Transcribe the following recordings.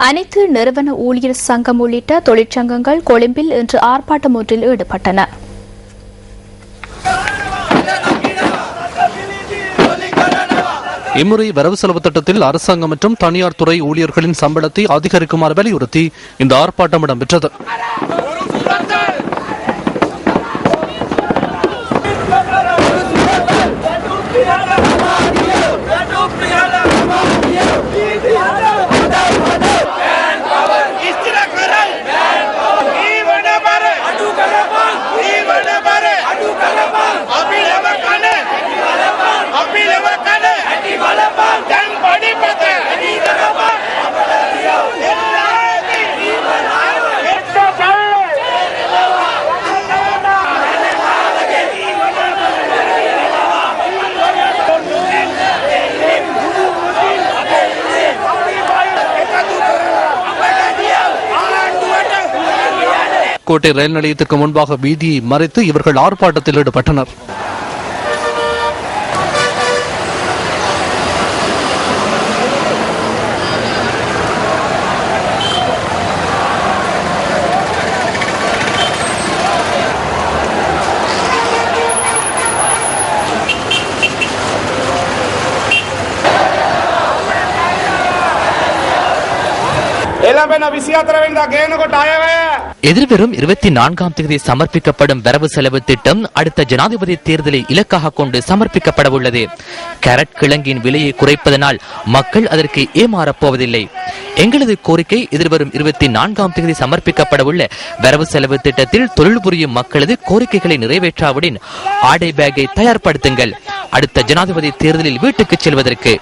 அனைத்து நிறுவன ஊழியர் சங்கம் உள்ளிட்ட தொழிற்சங்கங்கள் கொழும்பில் இன்று ஆர்ப்பாட்டம் ஒன்றில் ஈடுபட்டன இம்முறை வரவு செலவு திட்டத்தில் அரசாங்கம் மற்றும் தனியார் துறை ஊழியர்களின் சம்பளத்தை அதிகரிக்குமாறு வலியுறுத்தி இந்த ஆர்ப்பாட்டம் இடம்பெற்றது கோட்டை ரயில் நிலையத்துக்கு முன்பாக வீதியை மறைத்து இவர்கள் ஆர்ப்பாட்டத்தில் ஈடுபட்டனர் එළඹෙන 24 වෙනිදා ගේනකොට අයවැය எதிர்வரும் இருபத்தி நான்காம் தேதி சமர்ப்பிக்கப்படும் வரவு செலவு திட்டம் அடுத்த ஜனாதிபதி தேர்தலை இலக்காக கொண்டு சமர்ப்பிக்கப்பட உள்ளது. கேரட் கிழங்கின் விலையை குறைப்பதனால் மக்கள் அதற்கு ஏமாறப் போவதில்லை. எங்களது கோரிக்கை எதிர்வரும் இருபத்தி நான்காம் தேதி சமர்ப்பிக்கப்பட உள்ள வரவு செலவு திட்டத்தில் தொழில் புரியும் மக்களது கோரிக்கைகளை நிறைவேற்றாவிடின் ஆடை பேக்கை தயார்படுத்துங்கள். அடுத்த ஜனாதிபதி தேர்தலில் வீட்டுக்கு செல்வதற்கு.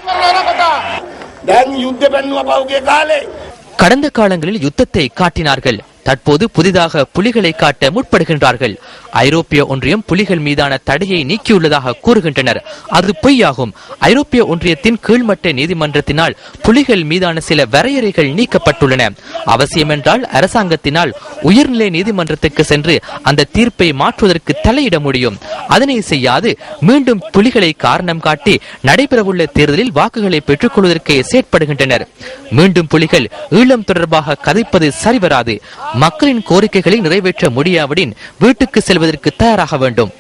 கடந்த காலங்களில் யுத்தத்தை காட்டினார்கள். தற்போது புதிதாக புலிகளை காட்ட முற்படுகின்றார்கள். ஐரோப்பிய ஒன்றியம் புலிகள் மீதான தடையை நீக்கியுள்ளதாக கூறுகின்றனர். அது பொய்யாகும். ஐரோப்பிய ஒன்றியத்தின் கீழ்மட்ட நீதிமன்றத்தினால் புலிகள் மீதான சில வரையறைகள் நீக்கப்பட்டுள்ளன. அவசியமென்றால் அரசாங்கத்தினால் உயர்நிலை நீதிமன்றத்துக்கு சென்று அந்த தீர்ப்பை மாற்றுவதற்கு தலையிட முடியும். அதனை செய்யாது. மீண்டும் புலிகளை காரணம் காட்டி நடைபெறவுள்ள தேர்தலில் வாக்குகளை பெற்றுக் கொள்வதற்கு செயற்படுகின்றனர். மீண்டும் புலிகள் ஈழம் தொடர்பாக கதைப்பது சரிவராது. மக்களின் கோரிக்கைகளை நிறைவேற்ற முடியாவிடின் வீட்டுக்கு செல்வதற்கு தயாராக வேண்டும்.